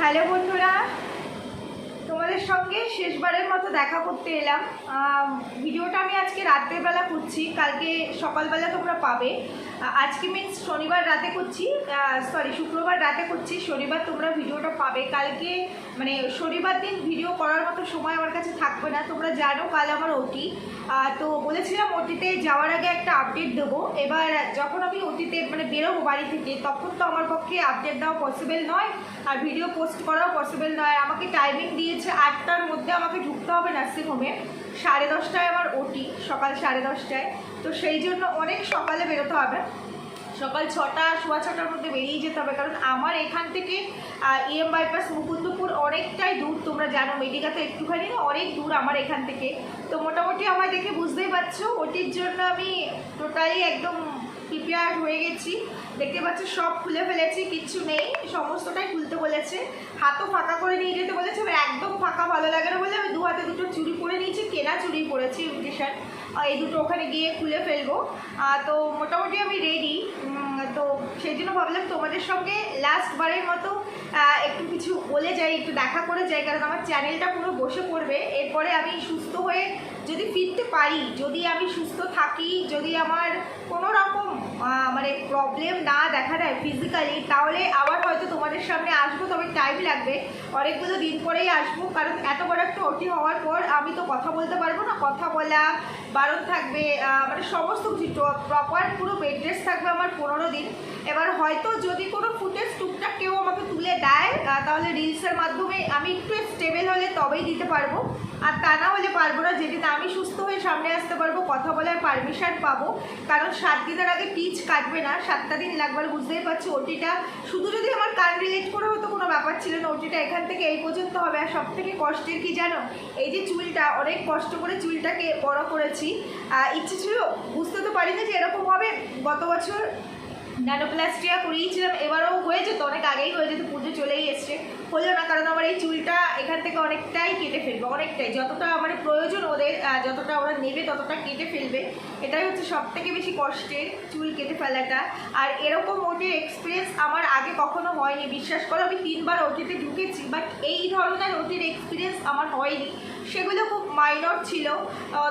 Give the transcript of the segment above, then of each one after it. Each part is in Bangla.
হ্যালো বন্ধুরা তোমাদের সঙ্গে শেষবারের মতো দেখা করতে এলাম। ভিডিওটা আমি আজকে রাত্রের বেলা করছি, কালকে সকালবেলা তোমরা পাবে। আজকে মিনস শনিবার রাতে করছি সরি শুক্রবার রাতে করছি, শনিবার তোমরা ভিডিওটা পাবে। কালকে মানে শনিবার দিন ভিডিও করার মতো সময় আমার কাছে থাকবে না। তোমরা জানো কাল আমার ওটি তো বলেছিলাম ওটিতে যাওয়ার আগে একটা আপডেট দেবো। এবার যখন আমি ওটিতে মানে বেরোবো বাড়ি থেকে, তখন তো আমার পক্ষে আপডেট দেওয়া পসিবল নয়, আর ভিডিও পোস্ট করাও পসিবল নয়। আমাকে টাইমিং দিয়েছে আটটার মধ্যে আমাকে ঢুকতে হবে নার্সিংহোমে সাড়ে দশটায় আমার ওটি সকাল সাড়ে দশটায়। তো সেই জন্য অনেক সকালে বেরোতে হবে। সকাল ছটা, সোয়া ছটার মধ্যে বেরিয়ে যেতে হবে। কারণ আমার এখান থেকে ইএম বাইপাস মুকুন্দপুর অনেকটাই দূর। তোমরা জানো মেডিকা তো একটুখানি না অনেক দূর আমার এখান থেকে। তো মোটামুটি আমার দেখে বুঝতেই পারছ ওটির জন্য আমি টোটালি একদম প্রিপেয়ার হয়ে গেছি। দেখতে পাচ্ছি সব খুলে ফেলেছি, কিচ্ছু নেই, সমস্তটাই খুলতে বলেছে। হাতও ফাঁকা করে নিয়ে যেতে বলেছে, এবার একদম ফাঁকা ভালো লাগে না বলে আমি দু হাতে দুটো চুরি পরে নিয়েছি, কেনা চুরি পরেছি ইমিটেশন এই দুটো ওখানে গিয়ে খুলে ফেলব। তো মোটামুটি আমি রেডি তো সেই জন্য ভাবলাম তোমাদের সঙ্গে লাস্ট বারের মতো একটু কিছু বলে যাই, একটু দেখা করে যাই, কারণ আমার চ্যানেলটা পুরো বসে পড়বে। এরপরে আমি সুস্থ হয়ে যদি ফিরতে পারি যদি আমি সুস্থ থাকি, যদি আমার কোনো রকম মানে প্রবলেম না দেখা দেয় ফিজিক্যালি তাহলে আবার হয়তো তোমাদের সামনে আসব, তবে টাইম লাগবে। অনেকগুলো দিন পরেই আসব, কারণ এত বড় একটা ওটি হওয়ার পর আমি তো কথা বলতে পারব না। কথা বলা, বারণ থাকবে মানে সমস্ত কিছু প্রপার পুরো বেড রেস্ট থাকবে আমার পনেরো দিন। এবার হয়তো যদি কোনো ফুটেজ টুকটাক কেউ আমাকে তুলে দেয় তাহলে রিলসের মাধ্যমে আমি একটু স্টেবল হলে তবেই দিতে পারব। আর তা না হলে পারব না যেদিন আমি সুস্থ হয়ে সামনে আসতে পারব, কথা বলার পারমিশন পাবো। কারণ সাত দিনের আগে টিচ কাটবে না, সাতটা দিন লাগবার বুঝতেই পারছি ওটিটা শুধু যদি আমার কান রিলেট করে হতো, কোনো ব্যাপার ছিল না ওটিটা এখান থেকে এই পর্যন্ত হবে। আর সব থেকে কষ্টের কি জানো? এই যে চুলটা, অনেক কষ্ট করে চুলটাকে বড় করেছি। ইচ্ছে ছিল, বুঝতে তো পারিনি যে এরকম হবে। গত বছর ন্যানোপ্লাস্টিয়া করিয়েছিলাম, এবারও হয়ে যেত, অনেক আগেই হয়ে যেত, পুজো চলেই এসছে। হলো না, কারণ আমার এই চুলটা এখান থেকে অনেকটাই কেটে ফেলবে, অনেকটাই। যতটা মানে প্রয়োজন ওদের যতটা ওরা নেবে, ততটা কেটে ফেলবে। এটাই হচ্ছে সব থেকে বেশি কষ্টের চুল কেটে ফেলাটা। আর এরকম ওটির এক্সপিরিয়েন্স আমার আগে কখনো হয়নি, বিশ্বাস করো, আমি তিনবার ওটিতে ঢুকেছি বাট এই ধরনের ওটির এক্সপিরিয়েন্স আমার হয়নি। সেগুলো খুব মাইনর ছিল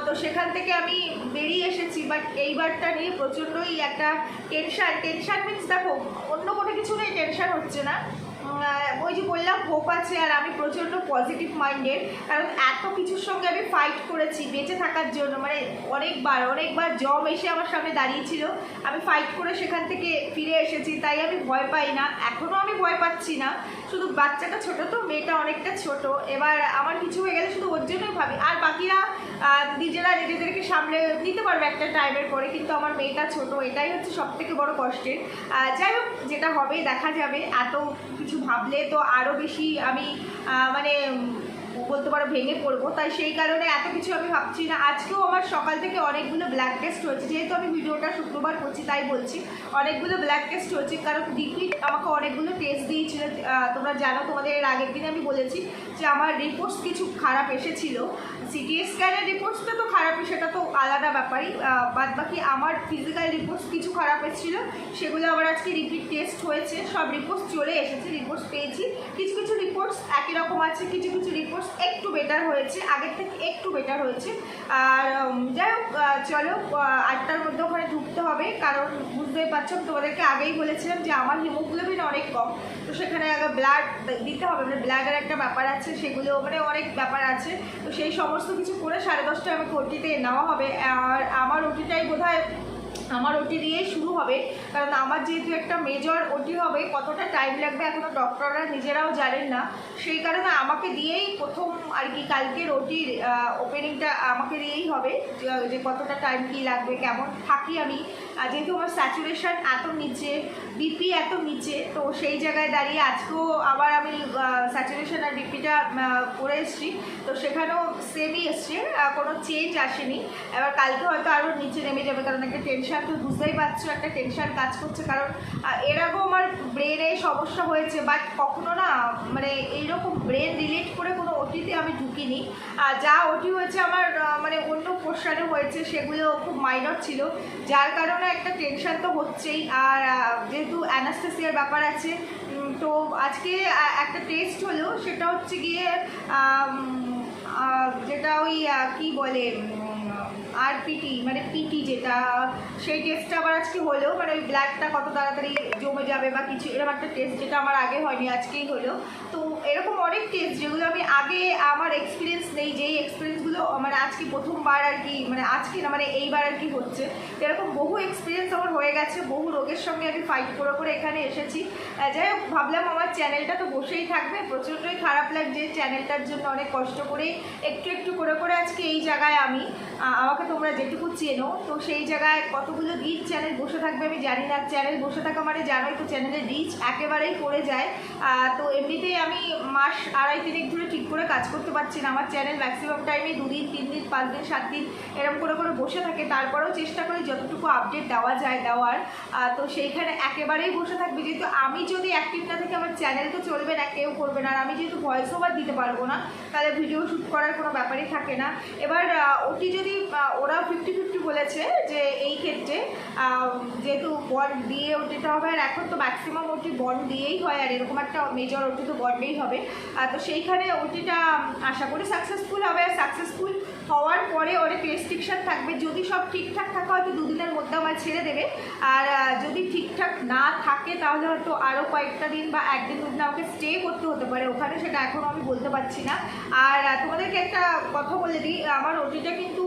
তো সেখান থেকে আমি বেরিয়ে এসেছি বাট এইবারটা নিয়ে প্রচণ্ডই একটা টেনশান টেনশান মিনস দেখো, অন্য কোনো কিছু নেই টেনশান হচ্ছে না। ওই যে বললাম হোপ আছে আর আমি প্রচণ্ড পজিটিভ মাইন্ডেড কারণ এত কিছুর সঙ্গে আমি ফাইট করেছি বেঁচে থাকার জন্য মানে অনেকবার অনেকবার জব এসে আমার সামনে দাঁড়িয়েছিল। আমি ফাইট করে সেখান থেকে ফিরে এসেছি, তাই আমি ভয় পাই না। এখনও আমি ভয় পাচ্ছি না। শুধু বাচ্চাটা ছোট তো, মেয়েটা অনেকটা ছোট। এবার আমার কিছু হয়ে গেলে শুধু ওর জন্যই ভাবি। আর বাকিরা নিজেরা নিজেদেরকে সামলে নিতে পারবে একটা টাইমের পরে, কিন্তু আমার মেয়েটা ছোট, এটাই হচ্ছে সব থেকে বড় কষ্টের। যাই হোক, যেটা হবে, দেখা যাবে। এত কিছু ভাবলে তো আরও বেশি আমি মানে বলতে পারো ভেঙে পড়ব। তাই সেই কারণে এত কিছু আমি ভাবছি না। আজকেও আমার সকাল থেকে অনেকগুলো ব্ল্যাক টেস্ট হয়েছে। যেহেতু আমি ভিডিওটা শুক্রবার করছি, তাই বলছি, অনেকগুলো ব্ল্যাক টেস্ট হয়েছে। কারণ দিদি আমাকে অনেকগুলো টেস্ট দিয়েছিল। তোমরা জানো, তোমাদের এর আগের দিনে আমি বলেছি যে আমার রিপোর্টস কিছু খারাপ এসেছিল। সিটি স্ক্যানের রিপোর্টসটা তো খারাপই সেটা তো আলাদা ব্যাপারই। বাদ বাকি আমার ফিজিক্যাল রিপোর্টস কিছু খারাপ এসেছিল, সেগুলো আবার আজকে রিপিট টেস্ট হয়েছে। সব রিপোর্টস চলে এসেছে রিপোর্টস পেয়েছি। কিছু কিছু রিপোর্টস একই রকম আছে, কিছু কিছু রিপোর্টস একটু বেটার হয়েছে, আগের থেকে একটু বেটার হয়েছে। আর যাই চলো আটটার মধ্যে ওখানে ঢুকতে হবে, কারণ বুঝতেই পারছ তোমাদেরকে আগেই বলেছিলাম যে আমার হিমোগ্লোবিন অনেক কম। তো সেখানে আগে ব্লাড দিতে হবে মানে ব্লাডের একটা ব্যাপার আছে, সেগুলো মানে অনেক ব্যাপার আছে। তো সেই সমস্ত কিছু করে সাড়ে দশটায় আমাকে ওটিতে নেওয়া হবে। আর আমার ওটিটাই বোধ আমার ওটি দিয়েই শুরু হবে। কারণ আমার যেহেতু একটা মেজর ওটি হবে, কতটা টাইম লাগবে এখনও ডক্টররা নিজেরাও জানেন না। সেই কারণে আমাকে দিয়েই প্রথম আর কি কালকের ওটির ওপেনিংটা আমাকে দিয়েই হবে, যে- কতটা টাইম কী লাগবে, কেমন থাকি আমি। যেহেতু আমার স্যাচুরেশন এত নিচে বিপি এত নিচে, তো সেই জায়গায় দাঁড়িয়ে আজকেও আবার আমি স্যাচুরেশন আর বিপিটা করে এসেছি। তো সেখানেও সেমই এসছে কোনো চেঞ্জ আসেনি। এবার কালকে হয়তো আরও নিচে নেমে যাবে, কারণ একটা টেনশন তো বুঝতেই পারছ একটা টেনশন কাজ করছে। কারণ আহ, এর আগেও আমার ব্রেনে সমস্যা হয়েছে বাট কখনো না মানে এইরকম ব্রেন রিলেট করে কোনো ওটিতে আমি ঢুকিনি। আর যা ওটি হয়েছে আমার মানে অন্য পোর্শনে হয়েছে সেগুলো খুব মাইনর ছিল। যার কারণে একটা টেনশন তো হচ্ছেই। আর যেহেতু অ্যানাস্থেসিয়ার ব্যাপার আছে তো আজকে একটা টেস্ট হলো সেটা হচ্ছে গিয়ে যেটা ওই কি বলে আর পিটি মানে পিটি যেটা, সেই টেস্টটা আবার আজকে হলো মানে ওই ব্ল্যাকটা কত তাড়াতাড়ি জমে যাবে বা কিছু, এরকম একটা টেস্ট যেটা আমার আগে হয়নি, আজকেই হলো। তো এরকম অনেক টেস্ট যেগুলো আমি আগে আমার এক্সপিরিয়েন্স নেই, যেই এক্সপিরিয়েন্সগুলো মানে আজকে প্রথমবার আর কি মানে আজকে না মানে এইবার আর কি হচ্ছে, এরকম বহু এক্সপিরিয়েন্স আমার হয়ে গেছে, বহু রোগের সঙ্গে আমি ফাইট করে করে এখানে এসেছি। যাই হোক, ভাবলাম আমার চ্যানেলটা তো বসেই থাকবে, প্রচণ্ডই খারাপ লাগছে চ্যানেলটার জন্য অনেক কষ্ট করে একটু একটু করে করে আজকে এই জায়গায় আমি। আমাকে তোমরা যেটুকু চেনো, তো সেই জায়গায় কতগুলো রিচ চ্যানেল বসে থাকবে আমি জানি না। চ্যানেল বসে থাকা মানে জানোই তো চ্যানেলের রিচ একেবারেই পড়ে যায়। তো এমনিতেই আমি মাস আড়াই তিনেক ধরে ঠিক করে কাজ করতে পারছি না। আমার চ্যানেল ম্যাক্সিমাম টাইমে দুদিন, তিন দিন, পাঁচ দিন, সাত দিন এরকম করে করে বসে থাকে। তারপরেও চেষ্টা করি যতটুকু আপডেট দেওয়া যায় দেওয়ার। তো সেইখানে একেবারেই বসে থাকবে। যেহেতু আমি যদি অ্যাক্টিভ না থাকি আমার চ্যানেল তো চলবে না, কেউ করবে না। আর আমি যেহেতু ভয়েস ওভার দিতে পারব না, তাহলে ভিডিও শ্যুট করার কোনো ব্যাপারই থাকে না। এবার ওটি যদি আহ, ওরা ফিফটি ফিফটি বলেছে যে এই ক্ষেত্রে যেহেতু বন্ড দিয়ে ওটিতে হবে আর এখন তো ম্যাক্সিমাম ওটি বন্ড দিয়েই হয় আর এরকম একটা মেজর ওটি তো বন্ডেই হবে। তো সেইখানে ওটিটা আশা করি সাকসেসফুল হবে আর সাকসেসফুল হওয়ার পরে অনেক রেস্ট্রিকশন থাকবে। যদি সব ঠিকঠাক থাকা হয়তো দুদিনের মধ্যে আমার ছেড়ে দেবে। আর যদি ঠিকঠাক না থাকে তাহলে হয়তো আরও কয়েকটা দিন বা একদিন দুদিন আমাকে স্টে করতে হতে পারে ওখানে সেটা এখনও আমি বলতে পারছি না। আর তোমাদেরকে একটা কথা বলে দিই আমার ওটিটা কিন্তু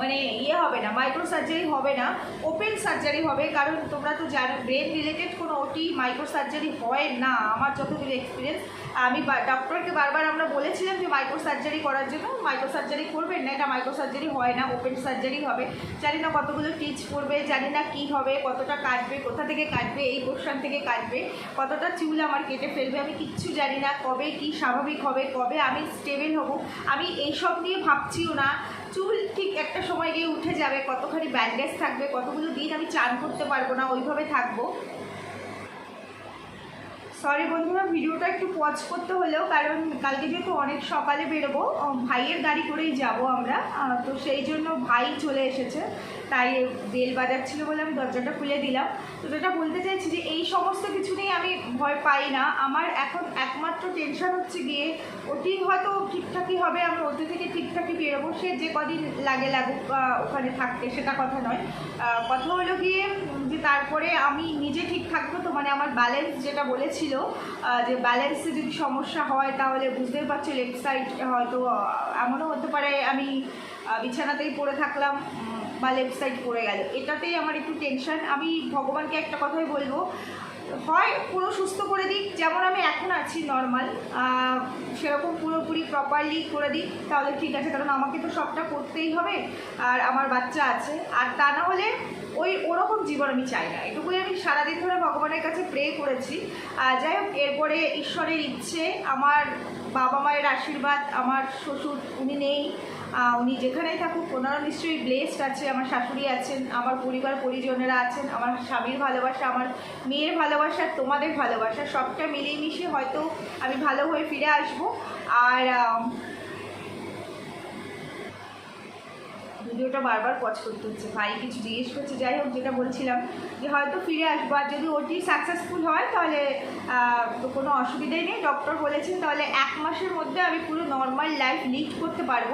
মানে ইয়ে হবে না মাইক্রো সার্জারি হবে না ওপেন সার্জারি হবে। কারণ তোমরা তো জানো ব্রেন রিলেটেড কোনো ওটি মাইক্রো সার্জারি হয় না, আমার যতদূর এক্সপিরিয়েন্স আমি ডক্টরকে বারবার আমরা বলেছিলাম যে মাইক্রো সার্জারি করার জন্য মাইক্রো সার্জারি করবেন না, এটা মাইক্রো সার্জারি হয় না ওপেন সার্জারি হবে। জানি না কতগুলো টিচ করবে, জানি না কী হবে, কতটা কাটবে, কোথা থেকে কাটবে, এই পোর্শন থেকে কাটবে, কতটা চুল আমার কেটে ফেলবে, আমি কিচ্ছু জানি না, কবে কি স্বাভাবিক হবে, কবে আমি স্টেবেল হব। আমি এইসব নিয়ে ভাবছিও না। চুল ঠিক একটা সময় গিয়ে উঠে যাবে, কতখানি ব্যান্ডেজ থাকবে, কতগুলো দিন আমি চান করতে পারব না, ওইভাবে থাকব। সরি বন্ধুরা, ভিডিওটা একটু পজ করতে হলেও, কারণ কালকে যেহেতু অনেক সকালে বেরোবো ভাইয়ের গাড়ি করেই যাব আমরা। তো সেই জন্য ভাই চলে এসেছে, তাই বেল বাজাচ্ছিল বলে আমি দরজাটা খুলে দিলাম। তো যেটা বলতে চাইছি যে, এই সমস্ত কিছু নিয়ে আমি ভয় পাই না। আমার এখন একমাত্র টেনশন হচ্ছে গিয়ে ওটি হয়তো ঠিকঠাকই হবে, আমি ওটি থেকে ঠিকঠাকই বেরোবো, সে যে কদিন লাগে লাগুক ওখানে থাকতে, সেটা কথা নয়। কথা হলো গিয়ে তারপরে আমি নিজে ঠিক থাকব তো মানে আমার ব্যালেন্স যেটা বলেছিল যে ব্যালেন্সে যদি সমস্যা হয় তাহলে বুঝতেই পারছ লেগ সাইড হয়তো এমনও হতে পারে আমি বিছানাতেই পড়ে থাকলাম বা লেফট সাইড পড়ে গেল। এটাতেই আমার একটু টেনশন আমি ভগবানকে একটা কথাই বলব, হয় পুরো সুস্থ করে দিক, যেমন আমি এখন আছি নর্মাল সেরকম পুরোপুরি প্রপারলি করে দিক, তাহলে ঠিক আছে। কারণ আমাকে তো সবটা করতেই হবে, আর আমার বাচ্চা আছে। আর তা না হলে ওই ওরকম জীবন আমি চাই না। এটুকুই আমি সারাদিন ধরে ভগবানের কাছে প্রে করেছি। যাই হোক, এরপরে ঈশ্বরের ইচ্ছে, আমার বাবা মায়ের আশীর্বাদ, আমার শ্বশুর উনি নেই উনি যেখানেই থাকুক, ওনারা নিশ্চয়ই ব্লেসড আছে, আমার শাশুড়ি আছেন, আমার পরিবার পরিজনেরা আছেন, আমার স্বামীর ভালোবাসা, আমার মেয়ের ভালোবাসা, তোমাদের ভালোবাসা, সবটা মিলিয়ে মিশিয়ে হয়তো আমি ভালো হয়ে ফিরে আসব। আর আম, ভিডিওটা বারবার পজ করতে হচ্ছে। ভাই, কিছু জিজ্ঞেস করছে, যাই হোক, যেটা বলছিলাম যে হয়তো ফিরে আসব। আর যদি ওটি সাকসেসফুল হয়, তাহলে কোনো অসুবিধাই নেই। ডক্টর বলেছেন, তাহলে এক মাসের মধ্যে আমি পুরো নর্মাল লাইফ লিড করতে পারব।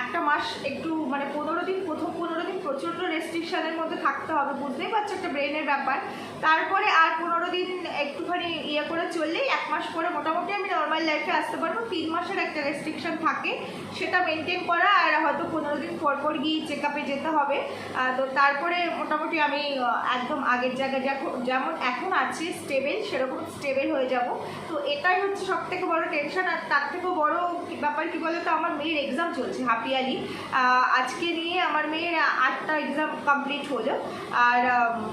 একটা মাস একটু মানে পনেরো দিন, প্রথম পনেরো দিন প্রচণ্ড রেস্ট্রিকশানের মধ্যে থাকতে হবে। বুঝতেই পারছ, একটা ব্রেনের ব্যাপার। তারপরে আর পনেরো দিন একটুখানি ইয়ে করে চললেই এক মাস পরে মোটামুটি আমি নর্মাল লাইফে আসতে পারব। তিন মাসের একটা রেস্ট্রিকশন থাকে, সেটা মেনটেন করা আর হয়তো পনেরো দিন পর পর গিয়ে চেক আপে যেতে হবে। তো তারপরে মোটামুটি আমি একদম আগের জায়গায় যেমন এখন আছি স্টেবেল সেরকম স্টেবেল হয়ে যাব। তো এটাই হচ্ছে সব থেকে বড় টেনশন আর তার থেকেও বড় ব্যাপার কি বলতো, আমার মেয়ের এক্সাম চলছে হাফিয়ালি। আজকে নিয়ে আমার মেয়ের আটটা এক্সাম কমপ্লিট হলো। আর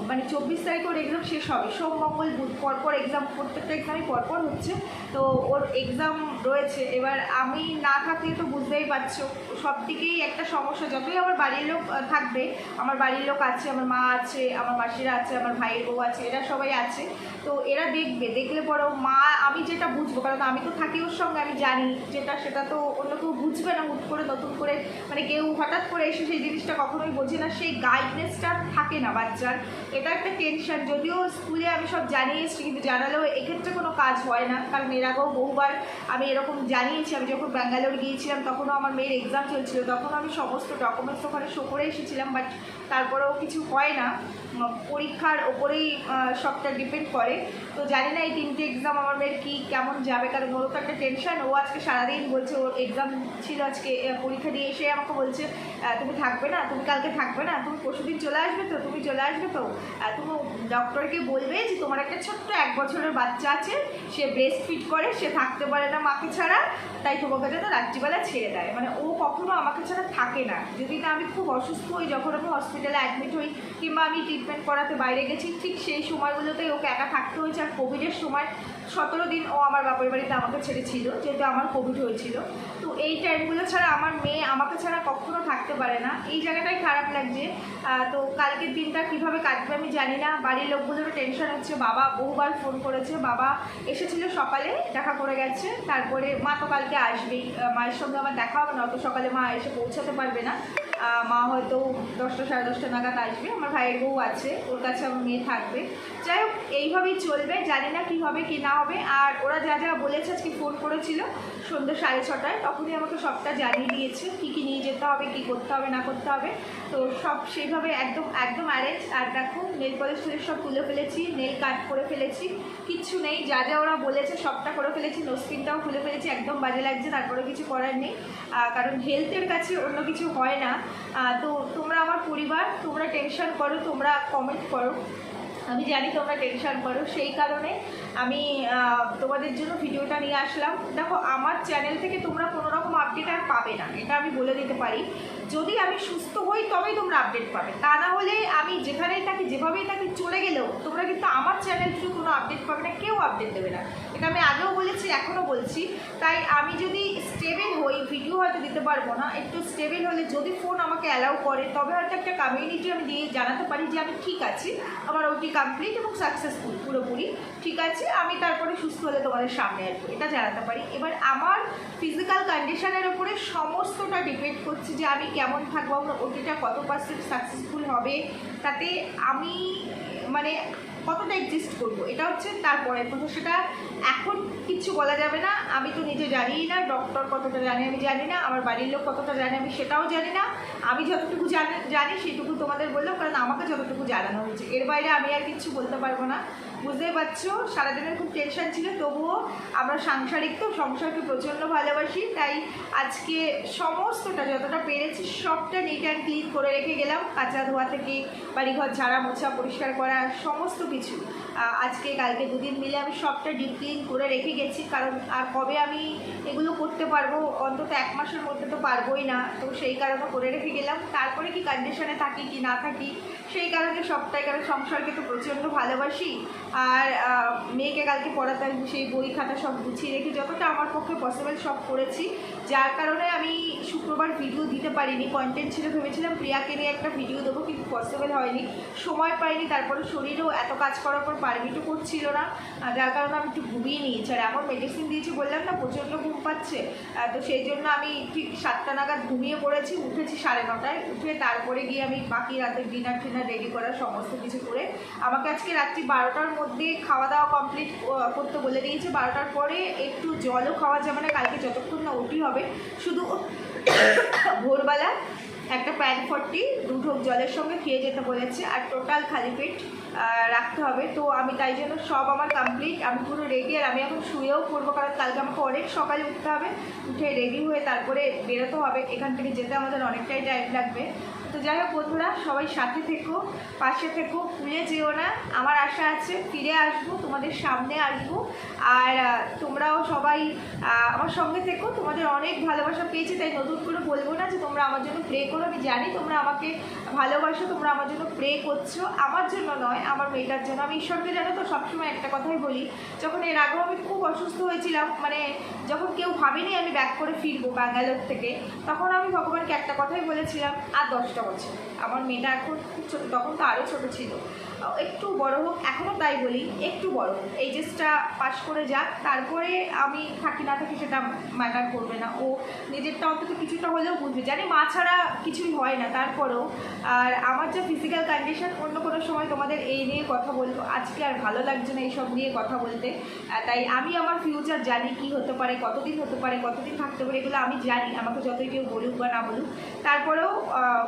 মানে চব্বিশ তারিখ ওর এক্সাম শেষ হবে সোম, মঙ্গল, বুধ, পরপর এক্সাম প্রত্যেকটা এক্সামই পরপর হচ্ছে। তো ওর এক্সাম রয়েছে। এবার আমি না থাকলে তো বুঝতেই পারছ। সব দিকেই একটা সমস্যা। যতই আমার বাড়ির লোক থাকবে, আমার বাড়ির লোক আছে, আমার মা আছে, আমার মাসিরা আছে, আমার ভাইয়ের বউ আছে, এরা সবাই আছে। তো এরা দেখবে। দেখলে পরেও মা, আমি যেটা বুঝব, কারণ আমি তো থাকি ওর সঙ্গে, আমি জানি যেটা, সেটা তো অন্য কেউ বুঝবে না হুট করে, নতুন করে। মানে কেউ হঠাৎ করে এসে সেই জিনিসটা কখনোই বোঝে না। সেই গাইডনেসটা থাকে না বাচ্চার। এটা একটা টেনশন যদিও যদিও স্কুলে আমি সব জানিয়ে এসেছি কিন্তু জানালেও এক্ষেত্রে কোনো কাজ হয় না। কারণ এর আগেও বহুবার আমি এরকম জানিয়েছি, আমি যখন ব্যাঙ্গালোর গিয়েছিলাম তখনও আমার মেয়ের এক্সাম চলছিল, তখন আমি সমস্ত ডকুমেন্টস ওখানে শো করে এসেছিলাম বাট তারপরেও কিছু হয় না। পরীক্ষার ওপরেই সবটা ডিপেন্ড করে। তো জানি না এই তিনটে এক্সাম আমার মেয়ের কী, কেমন যাবে, কারণ ওরও তো একটা টেনশন ও আজকে সারাদিন বলছে, ওর এক্সাম ছিল আজকে পরীক্ষা দিয়ে এসে আমাকে বলছে তুমি থাকবে না, তুমি কালকে থাকবে না, তুমি পরশুদিন চলে আসবে তো, তুমি চলে আসবে তো তুমি ডক্টরকে বলবে যে তোমার একটা ছোট্ট এক বছরের বাচ্চা আছে, সে ব্রেস্ট ফিট করে, সে থাকতে পারে না মাকে ছাড়া, তাই তোমাকে যেন রাত্রিবেলা ছেড়ে দেয়। মানে ও কখনো আমাকে ছাড়া থাকে না। যদি না আমি খুব অসুস্থ হই, যখন আমি হসপিটালে অ্যাডমিট হই, কিংবা আমি ট্রিটমেন্ট করাতে বাইরে গেছি, ঠিক সেই সময়গুলোতেই ওকে একা থাকতে হয়েছে। আর কোভিডের সময় সতেরো দিন ও আমার বাপের বাড়িতে আমাকে ছেড়ে ছিল যেহেতু আমার কোভিড হয়েছিল। তো এই টাইমগুলো ছাড়া আমার মেয়ে আমাকে ছাড়া কখনো থাকতে পারে না। এই জায়গাটাই খারাপ লাগছে। তো কালকের দিনটা কীভাবে কাটবে আমি জানি না। বাড়ির লোকগুলোরও টেনশন হচ্ছে। বাবা বহুবার ফোন করেছে। বাবা এসেছিল সকালে, দেখা করে গেছে। তারপরে মা তো কালকে আসবেই। মায়ের সঙ্গে আমার দেখা হবে না, অত সকালে মা এসে পৌঁছাতে পারবে না। মা হয়তো দশটা, সাড়ে দশটা নাগাদ আসবে। আমার ভাইয়ের বউ আছে, ওর কাছে আমার মেয়ে থাকবে। যাই হোক, এইভাবেই চলবে। জানি না কী হবে, কি না হবে। আর ওরা যা যা বলেছে, আজকে ফোন করেছিল সন্ধ্যে সাড়ে ছটায়। তখনই আমাকে সবটা জানিয়ে দিয়েছে, কী কী নিয়ে যেতে হবে, কী করতে হবে, না করতে হবে। তো সব সেইভাবে একদম একদম অ্যারেঞ্জ আর দেখো নেল পলিশ টলিশ সব তুলে ফেলেছি নেল কাট করে ফেলেছি। কিচ্ছু নেই, যা যা ওরা বলেছে, সবটা করে ফেলেছি। নোস্পিনটাও খুলে ফেলেছি, একদম বাজে লাগছে তারপরে কিছু করার নেই। কারণ হেলথের কাছে অন্য কিছু হয় না। তো তোমরা আমার পরিবার তোমরা টেনশন করো তোমরা কমেন্ট করো। আমি জানি তোমরা টেনশন করো, সেই কারণে আমি তোমাদের জন্য ভিডিওটা নিয়ে আসলাম। দেখো, আমার চ্যানেল থেকে তোমরা কোনো রকম আপডেট আর পাবে না, এটা আমি বলে দিতে পারি। যদি আমি সুস্থ হই, তবেই তোমরা আপডেট পাবে। তা না হলে আমি যেখানেই থাকি, যেভাবেই থাকি, চলে গেলেও তোমরা কিন্তু আমার চ্যানেল থেকে কোনো আপডেট পাবে না, কেউ আপডেট দেবে না। এটা আমি আগেও বলেছি, এখনও বলছি। তাই আমি যদি স্টেবেল হই ভিডিও হয়তো দিতে পারব না, একটু স্টেবেল হলে যদি ফোন আমাকে অ্যালাউ করে, তবে হয়তো একটা কমিউনিটি আমি দিয়ে জানাতে পারি যে আমি ঠিক আছি, আমার ওটি কমপ্লিট এবং সাকসেসফুল পুরোপুরি। ঠিক আছে? আমি তারপরে সুস্থ হলে তোমাদের সামনে আসব। এটা জানাতে পারি। এবার আমার ফিজিক্যাল কন্ডিশনের ওপরে সমস্তটা ডিপেন্ড করছে যে আমি কেমন থাকব, আমার ওটিটা কত পার্সেন্ট সাকসেসফুল হবে। তাতে আমি মানে কতটা এক্সিস্ট করব? এটা হচ্ছে তারপরের প্রশ্ন সেটা এখন কিচ্ছু বলা যাবে না। আমি তো নিজে জানিই না ডক্টর কতটা জানি আমি জানি না, আমার বাড়ির লোক কতটা জানি আমি সেটাও জানি না। আমি যতটুকু জানি জানি সেটুকু তোমাদের বললাম, কারণ আমাকে যতটুকু জানানো হয়েছে। এর বাইরে আমি আর কিচ্ছু বলতে পারব না। বুঝতেই পারছ? সারাদিনের খুব টেনশন ছিল, তবুও আমরা সাংসারিক তো, সংসারকে প্রচণ্ড ভালোবাসি, তাই আজকে সমস্তটা যতটা পেরেছি সবটা নিট অ্যান্ড ক্লিন করে রেখে গেলাম, কাঁচা ধোয়া থেকে বাড়িঘর ঝাড়া মোছা পরিষ্কার করা, সমস্ত কিছু। আজকে, কালকে দুদিন মিলে আমি সবটা ডিপ ক্লিন করে রেখে গেছি, কারণ আর কবে আমি এগুলো করতে পারব? অন্তত এক মাসের মধ্যে তো পারবোই না। তো সেই কারণে করে রেখে গেলাম। তারপরে কি কন্ডিশনে থাকি কি না থাকি, সেই কারণে সবটাই কারণ সংসারকে তো প্রচণ্ড ভালোবাসি। আর মেয়েকে কালকে পড়াতে সেই বই খাতা সব গুছিয়ে রেখে যতটা আমার পক্ষে পসিবল সব করেছি। যার কারণে আমি শুক্রবার ভিডিও দিতে পারিনি কন্টেন্ট ছিল ভেবেছিলাম প্রিয়াকে নিয়ে একটা ভিডিও দেবো, কিন্তু পসিবল হয়নি। সময় পাইনি তারপরে শরীরেও এত কাজ করার পর পারমিটও করছিল না। যার কারণে আমি একটু ঘুমিয়ে নিয়েছি। আর এমন মেডিসিন দিয়েছি বললাম না প্রচণ্ড পাচ্ছে তো সেই জন্য আমি ঠিক সাতটা নাগাদ ঘুমিয়ে পড়েছি, উঠেছি সাড়ে নটায়। উঠে তারপরে গিয়ে আমি বাকি রাতের ডিনার টিনার রেডি করা সমস্ত কিছু করে আমাকে আজকে রাত্রি বারোটার মধ্যে খাওয়া দাওয়া কমপ্লিট করতে বলে দিয়েছে। বারোটার পরে একটু জলও খাওয়া যাবে না, কালকে যতক্ষণ না উঠি হবে। শুধু ভোরবেলা একটা প্যান ফর্টি দু জলের সঙ্গে খেয়ে যেতে বলেছে। আর টোটাল খালি পেট রাখতে হবে। তো আমি তাই জন্য সব আমার কমপ্লিট আমি পুরো রেডি আর আমি এখন শুয়েও পড়ব, কারণ কালকে আমাকে অনেক সকালে উঠতে হবে। উঠে রেডি হয়ে তারপরে বেরোতে হবে। এখান থেকে যেতে আমাদের অনেকটাই টাইম লাগবে। তো যাই হোক বন্ধুরা, সবাই সাথে থেকো, পাশে থেকো, ভুলে যেও না। আমার আশা আছে ফিরে আসব, তোমাদের সামনে আসব। আর তোমরাও সবাই আমার সঙ্গে থেকো। তোমাদের অনেক ভালোবাসা পেয়েছি, তাই নতুন করে বলব না যে তোমরা আমার জন্য প্রে করো। আমি জানি তোমরা আমাকে ভালোবাসো, তোমরা আমার জন্য প্রে করছ। আমার জন্য নয় আমার মেয়েটার জন্য। আমি ঈশ্বরকে জানো তো, সবসময় একটা কথাই বলি, যখন এর আগেও আমি খুব অসুস্থ হয়েছিলাম মানে যখন কেউ ভাবেনি আমি ব্যাক করে ফিরবো ব্যাঙ্গালোর থেকে, তখন আমি ভগবানকে একটা কথাই বলেছিলাম, আর দশটা বছর। আমার মেয়েটা এখন খুব ছোটো, তখন তো আরও ছোটো ছিল। একটু বড় হোক এখনও তাই বলি, একটু বড় হোক। এইচএসটা পাস করে যাক। তারপরে আমি থাকি না থাকি সেটা ম্যাটার করবে না। ও নিজেরটা অন্তত কিছুটা হলেও বুঝবে। জানি মা ছাড়া কিছুই হয় না, তারপরেও। আর আমার যা ফিজিক্যাল কন্ডিশন অন্য কোনো সময় তোমাদের এই নিয়ে কথা বলব। আজকে আর ভালো লাগছে না এইসব নিয়ে কথা বলতে। তাই আমি আমার ফিউচার জানি কি হতে পারে, কতদিন হতে পারে, কতদিন থাকতে পারে, এগুলো আমি জানি। আমাকে যতই কেউ বলুক বা না বলুক। তারপরেও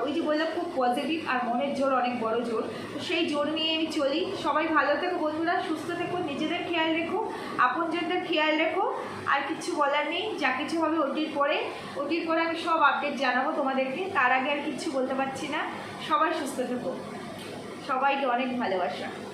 ওই যে বললাম, খুব পজিটিভ আর মনের জোর অনেক বড় জোর। সেই জোর নিয়ে আমি চলি। সবাই ভালো থেকো বন্ধুরা, সুস্থ থেকো, নিজেদের খেয়াল রেখো, আপনজনদের খেয়াল রেখো। আর কিছু বলার নেই, যা কিছু হবে ওটির পরে। ওটির পরে আমি সব আপডেট জানাব তোমাদেরকে। তার আগে আর কিছু বলতে পারছি না। সবাই সুস্থ থেকো। সবাইকে অনেক ভালোবাসা।